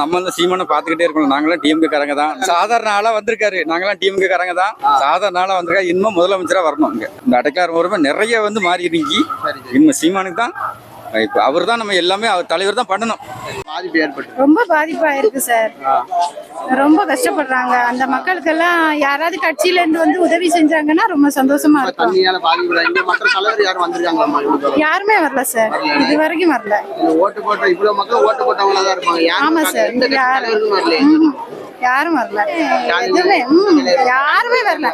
நம்ம இந்த சீமானை பார்த்துக்கிட்டே இருக்கணும். நாங்களாம் டிஎம்கே காரங்க தான். சாதாரண ஆளா வந்திருக்காரு. நாங்களாம் டிஎம்கே காரங்க தான் சாதாரண ஆளா வந்திருக்காரு இன்னும் முதலமைச்சரா வரணும் இங்க. இந்த அடைக்கார உரிமை நிறைய வந்து மாறி இருக்கு இன்னும் சீமானுக்கு தான் இப்போ அவர் தான் நம்ம எல்லாமே அவர் தலைவர் தான் பண்ணணும். பாதிப்பு ஏற்பட்டு. ரொம்ப பாதிப்பா இருக்கு சார் ரொம்ப கஷ்டப்படுறாங்க. அந்த மக்களுக்கெல்லாம் யாராவது கட்சியில இருந்து வந்து உதவி செஞ்சாங்கன்னா ரொம்ப சந்தோஷமா இருக்கும். யாரும்? யாருமே வரல சார். இது வரைக்கும் வரல. இங்க ஓட்டு போட்ட இவ்வளவு மக்கள் ஓட்டு போட்டவங்களா தான் இருப்பாங்க. யாரும் ஆமா. சார். எந்த கட்சி யாரு? தலைவருக்கும் வரலையே. ம்ஹும். யாரும் வரல. எதுவுமே யாருமே வரல.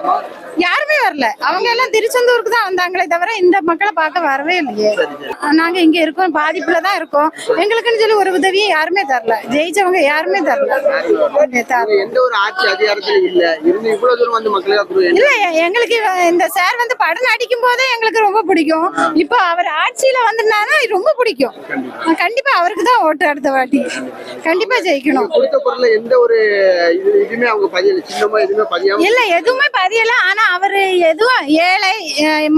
யாருமே வரல. அவங்க எல்லாம் திருச்செந்தூருக்கு தான் வந்தாங்களே தவிர இந்த மக்களை பார்க்க வரவே இல்லையே. நாங்க இங்க இருக்கோம் பாதிப்புல தான் இருக்கோம். எங்களுக்குன்னு சொல்லி ஒரு உதவியும் யாருமே தரல. ஜெயிச்சவங்க யாருமே தரல. எந்த ஒரு இல்ல. எங்களுக்கு இந்த சார் வந்து படம் நடிக்கும் போதே எங்களுக்கு ரொம்ப பிடிக்கும். இப்போ அவர் ஆட்சியில வந்திருந்தாருன்னா ரொம்ப பிடிக்கும். கண்டிப்பா அவருக்கு தான் ஓட்டு அடுத்த வாட்டி. கண்டிப்பா ஜெயிக்கணும். கொடுத்த பொருள்ல எந்த ஒரு இது இதுவுமே அவங்க பதியல. சின்னமா எதுவுமே பதியாம இல்ல எதுவுமே பதியல. ஆனா அவரு எதுவும் ஏழை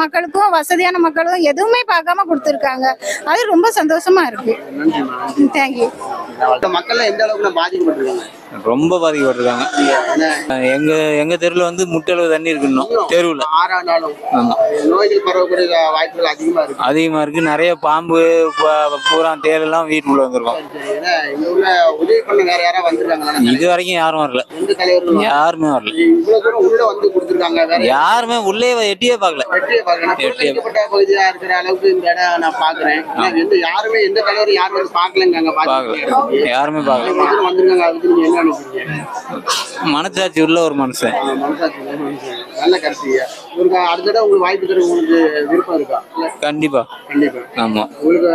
மக்களுக்கும் வசதியான மக்களுக்கும் எதுவுமே பார்க்காம கொடுத்துருக்காங்க. அது ரொம்ப சந்தோஷமா இருக்கு. தேங்க்யூ மக்கள் எந்த அளவுக்கு பாதிக்கப்பட்டிருக்காங்க ரொம்ப பாதிக்கப்பட்டிருக்காங்க. எங்க எங்க தெருவில் வந்து முட்டளவு தண்ணி தெருவில். நாளும் நோய்கள் பரவக்கூடிய வாய்ப்புகள் அதிகமா இருக்கு. அதிகமா இருக்கு. நிறைய பாம்பு பூரா தேல் எல்லாம் வீட்டுக்குள்ள வந்திருக்கும். சரி, ஏன்னா இங்க உள்ள உதவி பண்ண வேற யாராவது வந்திருக்காங்களா? இது வரைக்கும் யாரும் வரல. யாருமே வரல. யாருமே உள்ளே எட்டியே பார்க்கல. புறக்கணிக்கப்பட்ட பகுதியா இருக்கிற அளவுக்கு இந்த இடம் நான் பாக்குறேன் யாருமே எந்த தலைவர் யாரும் வந்து பாக்கலங்காங்க பார்க்கல. யாருமே பார்க்கல. வந்திருக்காங்க மனசாட்சி உள்ள ஒரு மனசாட்சி மனுஷன். நல்ல கருத்து உங்களுக்கு அடுத்த தடவை உங்களுக்கு வாய்ப்பு தர உங்களுக்கு விருப்பம் இருக்கா? கண்டிப்பா. கண்டிப்பா. ஆமா. உங்களுக்கு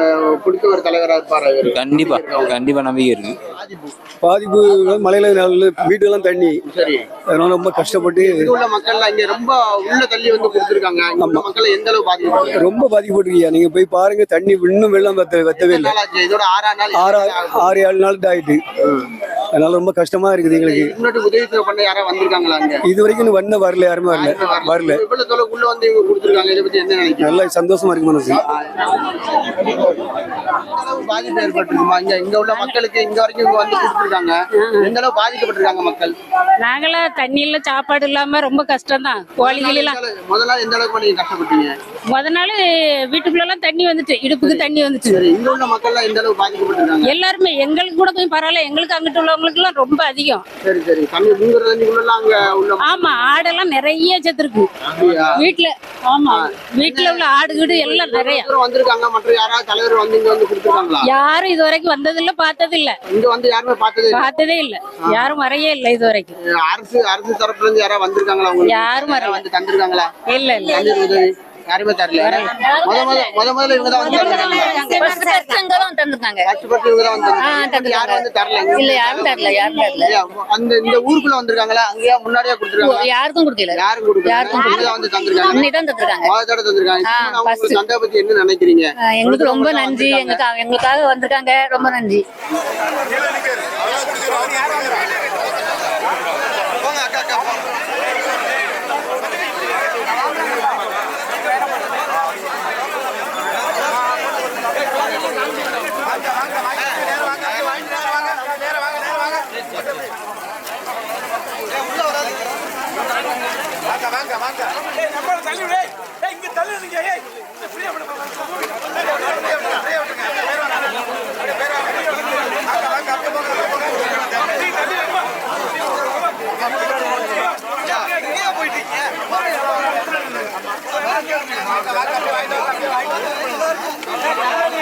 பிடிச்ச ஒரு தலைவரா இருப்பாரா கண்டிப்பா. கண்டிப்பா நம்பிக்கை இருக்கு. பாதிப்பு. பாதிப்பு மழையில நல்ல வீட்டுக்கெல்லாம் தண்ணி. சரி. அதனால ரொம்ப கஷ்டப்பட்டு உள்ள மக்கள் இங்க ரொம்ப உள்ள தள்ளி வந்து கொடுத்துருக்காங்க. உள்ள மக்கள் எந்த அளவு பாதிக்கப்பட்டு ரொம்ப பாதிக்கப்பட்டிருக்கியா நீங்க போய் பாருங்க தண்ணி இன்னும் வெள்ளம் வத்த வத்தவே இல்லை. இதோட ஆறா நாள் ஆறு ஆறு ஏழு நாள் ஆயிட்டு அதனால ரொம்ப கஷ்டமா இருக்குது எங்களுக்கு. முன்னாடி உதவி பண்ண யாரா வந்திருக்காங்களா இது வரைக்கும் வந்த வரல யாருமே வரல. வரல. உள்ள வந்து இவங்க கொடுத்துருக்காங்க இதை பத்தி என்ன நினைக்கிறீங்க? நல்லா சந்தோஷமா இருக்கு மனசு. பாதிப்பு ஏற்பட்டிருக்குமா? இங்க இங்க உள்ள மக்களுக்கு இங்க வரைக்கும் இங்க வந்து கொடுத்துருக்காங்க. எந்த அளவு பாதிக்கப்பட்டிருக்காங்க மக்கள்? நாங்களாம் தண்ணி இல்ல சாப்பாடு இல்லாம ரொம்ப கஷ்டம் தான் கோழிகள் எல்லாம் முதல்ல எந்த அளவுக்கு நீங்க கஷ்டப்பட்டீங்க? முத நாள் வீட்டுக்குள்ள எல்லாம் தண்ணி வந்துட்டு இடுப்புக்கு தண்ணி வந்துட்டு சரி இங்க உள்ள மக்கள் எல்லாம் எந்த அளவு பாதிக்கப்பட்டிருக்காங்க? எல்லாருமே எங்களுக்கு கூட கொஞ்சம் பரவாயில்ல எங்களுக்கு அங்கிட்டு உள்ளவங்களுக்கு எல்லாம் ரொம்ப அதிகம். சரி தண்ணி அங்க உள்ள ஆமா ஆடெல்லாம் நிறைய செத்துருக்கு? வீட்டுல ஆமா. வீட்டுல உள்ள ஆடு கீடு எல்லாம் நிறைய. வந்திருக்காங்க மற்ற யாராவது தலைவர் வந்து இங்க வந்து கொடுத்துருக்காங்களா? யாரும் இது வரைக்கும் வந்ததில்ல பார்த்தது இல்ல இங்க வந்து யாருமே பார்த்தது இல்ல. பார்த்ததே இல்ல. யாரும் வரையே இல்ல இது வரைக்கும். அரசு அரசு தரப்புல இருந்து யாராவது வந்திருக்காங்களா யாரும் வரல. வந்து தந்திருக்காங்களா? இல்ல இல்ல. யாருமே தரல முத முத முத முதல்ல இவங்க தான் வந்து தந்திருக்காங்க. கஷ்டப்பட்டு இவங்க தான் வந்து. யாரும் வந்து தரல. இல்ல யாரும் தரல யாரும் தரல. அந்த இந்த ஊருக்குள்ள வந்திருக்காங்களா? அங்கேயா முன்னாடியே கொடுத்துருக்காங்க யாருக்கும் கொடுக்கல. யாரும் கொடுக்கல. யாருக்கும் தான் வந்து தந்திருக்காங்க. இன்னைக்கு தான் தந்துருக்காங்க. முதல் தடவை தந்திருக்காங்க. அவங்க. சந்தை பத்தி என்ன நினைக்கிறீங்க? எங்களுக்கு ரொம்ப நன்றி. எங்களுக்கு எங்களுக்காக வந்திருக்காங்க. ரொம்ப நன்றி. வாங்க வாங்க. நம்ம தள்ளி விடு. ஏய் இங்க தள்ளி நீங்க ஏய் இந்த ஃப்ரீயா பண்ண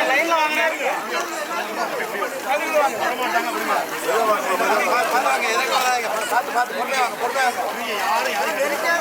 லைன்ல வாங்கினாரு பரவாயில்ல எதுக்கு பார்த்து பார்த்து பொருளை வாங்க பொருளை வாங்க. யாரும் யாரும்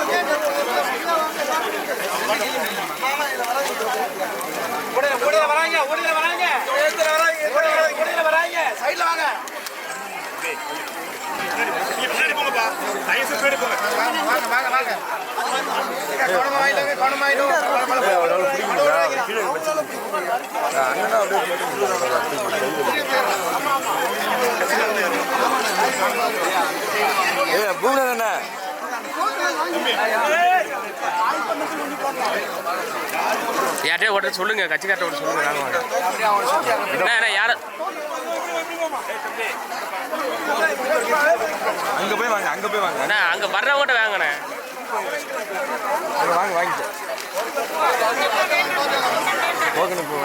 யார்கிட்டயே ஓட்ட சொல்லுங்க கட்சிக்கார்ட்ட ஓட்ட சொல்லுங்க நாங்க வாங்க. என்ன என்ன யார? அங்க போய் வாங்க அங்க போய் வாங்க. அண்ணா அங்க வர்றவங்க வாங்கண்ணே. அங்க வாங்க வாங்கிக்க. டோக்கன் இப்போ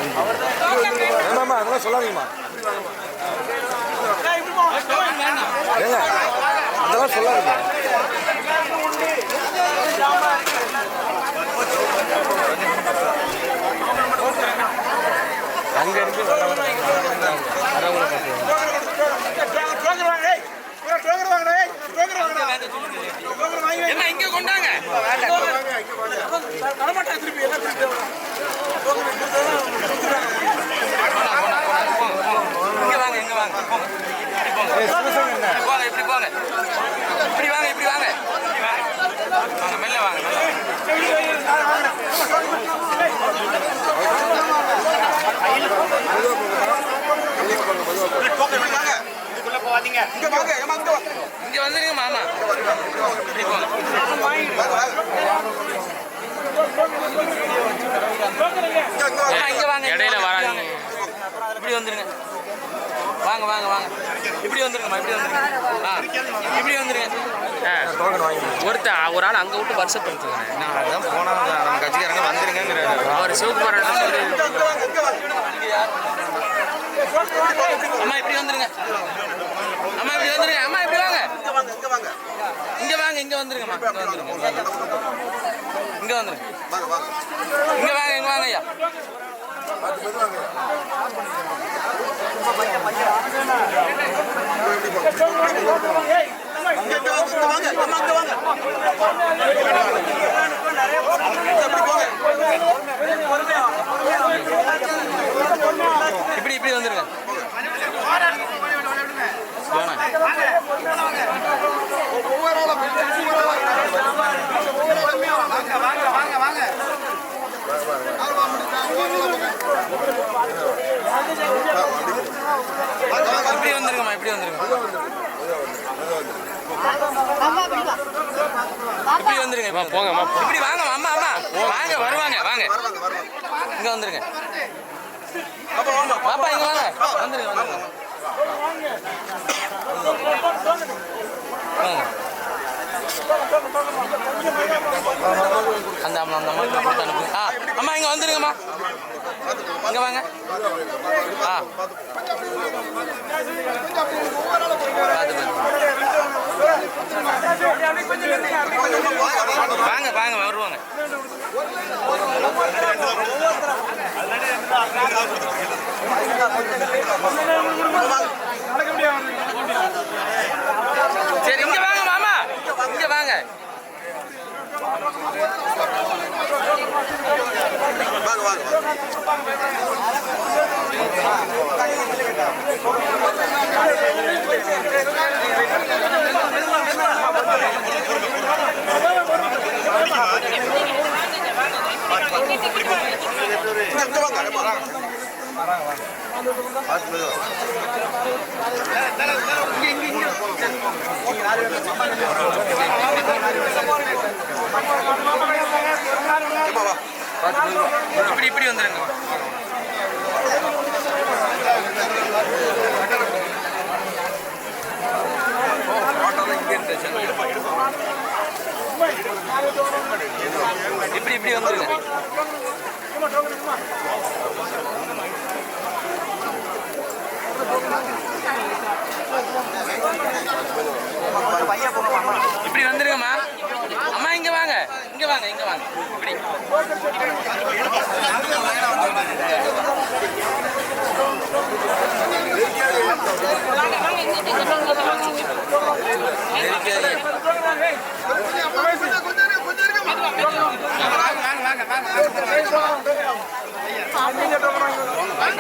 அதெல்லாம் சொல்லாதீங்கம்மா ஏங்க அதெல்லாம் சொல்லாதீங்க அங்க இருந்து வரவங்க வரவங்களை பார்த்து என்ன இங்க கொண்டாங்க? இங்க வாங்க. இங்க வாங்க போங்க. இப்படி போங்க. இப்படி வாங்க இப்படி வாங்க. வாங்க. வாங்க மெல்ல வாங்க. மெல்ல. இங்க வந்துருங்க மாமா. இப்படி போங்க அம்மா, இங்க வாங்க. இடையில வராதீங்க. இப்படி வந்துருங்க. வாங்க வாங்க வாங்க. இப்படி வந்துருங்கம்மா இப்படி வந்துருங்க. ஆ இப்படி வந்துருங்க. ஆ டோக்கன் வாங்கி ஒருத்தன் ஒரு ஆள் அங்க விட்டு வருஷப்படுத்துங்க நான் அதான் போனா நம்ம கட்சிக்காரங்க வந்துருங்கிறாரு அவர் சிவகுமார் அம்மா இப்படி வந்துருங்க அம்மா இப்படி வந்துருங்க அம்மா இப்படி வாங்க இங்க வந்துருங்கம்மா இங்க வந்துருங்க. இங்க வந்துருங்க. இங்க வாங்க இங்க வாங்க ஐயா. இப்படி இப்படி வந்துருங்க. இப்படி வந்துருங்கம்மா இப்படி வந்துருங்க இப்படி வந்துருங்க போங்கம்மா இப்படி வாங்க அம்மா அம்மா. வாங்க வருவாங்க வாங்க. இங்க வந்துருங்க. பாப்பா இங்க வாங்க. வந்துருங்க வந்துருங்க. வாங்க. அந்த அம்மா அந்த அம்மா கொடுத்து அனுப்புங்க. ஆ அம்மா இங்க வந்துருங்கம்மா. இங்க வாங்க. ஆ. பார்த்து வாங்க வாங்க வருவாங்க சரி இங்க வாங்க மாமா இங்க வாங்க இப்படி இப்படி வந்துருங்க இப்படி இப்படி வந்துருங்க இப்படி வந்துருங்கம்மா அம்மா இங்க வாங்க இங்க வாங்க இங்க வாங்க இப்படி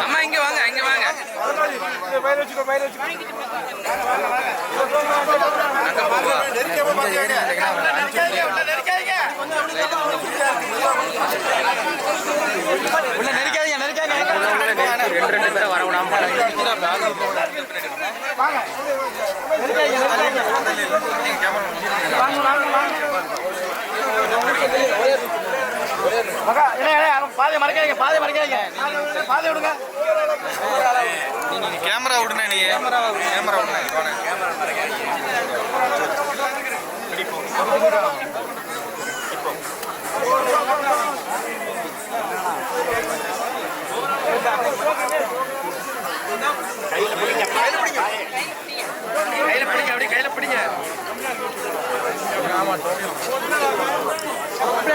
அம்மா இங்க வாங்க இங்க வாங்க அங்க போங்க உள்ள நெரிக்காதீங்க நெரிக்காதீங்க ரெண்டு ரெண்டு பேரை வரவிடாம மகா, வாங்க வாங்க. அவன் பாதையை மறைக்காதீங்க பாதையை மறைக்காதீங்க. பாதை விடுங்க. கேமரா விடுனே நீ கேமரா விடுனே கையில பிடிங்க அப்படியே கையில பிடிங்க. Thank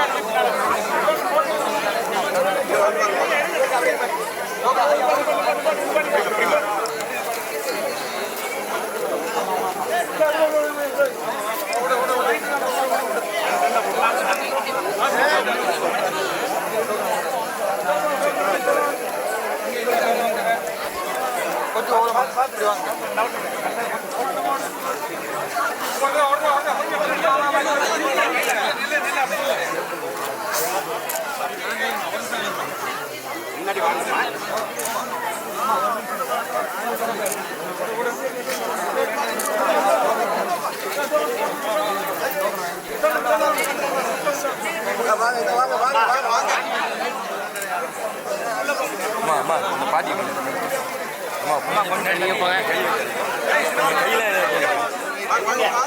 you. அம்மா அம்மா இந்த பாட்டி அம்மா அம்மா நீங்க போங்க. கையில வாங்கியாச்சுன்னா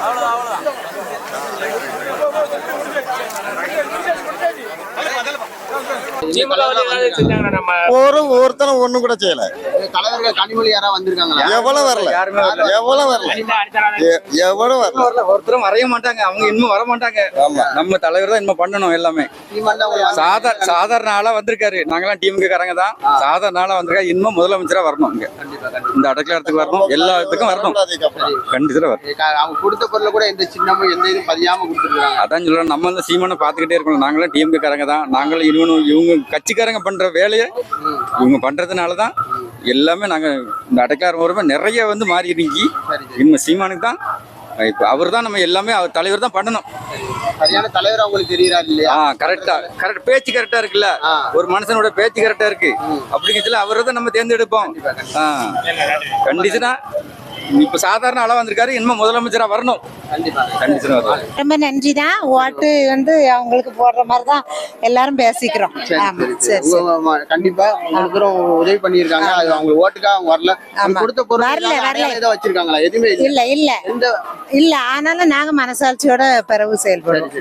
ஒரு ஒருத்தனும் ஒண்ணும் கூட செய்யல. தலைவர்கள் கனிமொழி யாராவது வந்திருக்காங்களா? எவ்வளவு வரல? யாருமே வரல. எவ்வளவு வரல? எவ்வளவு வரல? வரல. ஒருத்தரும் வரைய மாட்டாங்க. அவங்க இன்னும் வர மாட்டாங்க. நம்ம தலைவர் தான் இன்னும் பண்ணணும் எல்லாமே. சாதாரண சாதாரண ஆளா வந்திருக்காரு. நாங்களாம் டீமுக்கு காரங்க தான். சாதாரண ஆளா வந்திருக்காரு இன்னும் முதலமைச்சரா வரணும் இங்க. இந்த அடக்கலத்துக்கு வரணும். எல்லா இடத்துக்கும் வரணும். கண்டிப்பா. வரணும். அவங்க கொடுத்த பொருளை கூட எந்த சின்னமும் எந்த இதுவும் பதியாம கொடுத்துருக்காங்க. அதான் சொல்றேன். நம்ம வந்து சீமானை பார்த்துக்கிட்டே இருக்கணும். நாங்களும் டீமுக்கு காரங்க தான். நாங்களும் இவனும் இவங்க கட்சிக்காரங்க பண்ற வேலையை இவங்க பண்றதுனால தான் எல்லாமே நாங்க இந்த அடைக்காரம் வருமே நிறைய வந்து மாறி இருக்கி இன்னும் சீமானுக்கு தான் இப்போ அவர் தான் நம்ம எல்லாமே அவர் தலைவர் தான் பண்ணணும். சரியான தலைவர் அவங்களுக்கு தெரியறாரு இல்லையா? ஆ கரெக்டா கரெக்ட் பேச்சு கரெக்டா இருக்குல்ல. ஒரு மனுஷனோட பேச்சு கரெக்டா இருக்கு. அப்படிங்கிறதுல அவரை தான் நம்ம தேர்ந்தெடுப்போம். ஆ. கண்டிஷனா இப்ப சாதாரண ஆளா வந்திருக்காரு. இன்னும் முதலமைச்சரா வரணும். கண்டிப்பா. கண்டிஷனா வரணும் ரொம்ப நன்றி தான் ஓட்டு வந்து அவங்களுக்கு போடுற மாதிரி தான் எல்லாரும் பேசிக்கிறோம். சரி ஆமா சரி. சரி சரி. உங்க ம- கண்டிப்பா உங்களுக்கு உதவி பண்ணியிருக்காங்க. அது அவங்க ஓட்டுக்காக அவங்க வரல. கொடுத்த பொருள் வரல, வரல. ஏதோ வச்சிருக்காங்களா? எதுவுமே இல்ல. இல்ல இல்ல. ஆனாலும் நாங்க மனசாட்சியோட பிறகு செயல்படுவோம்.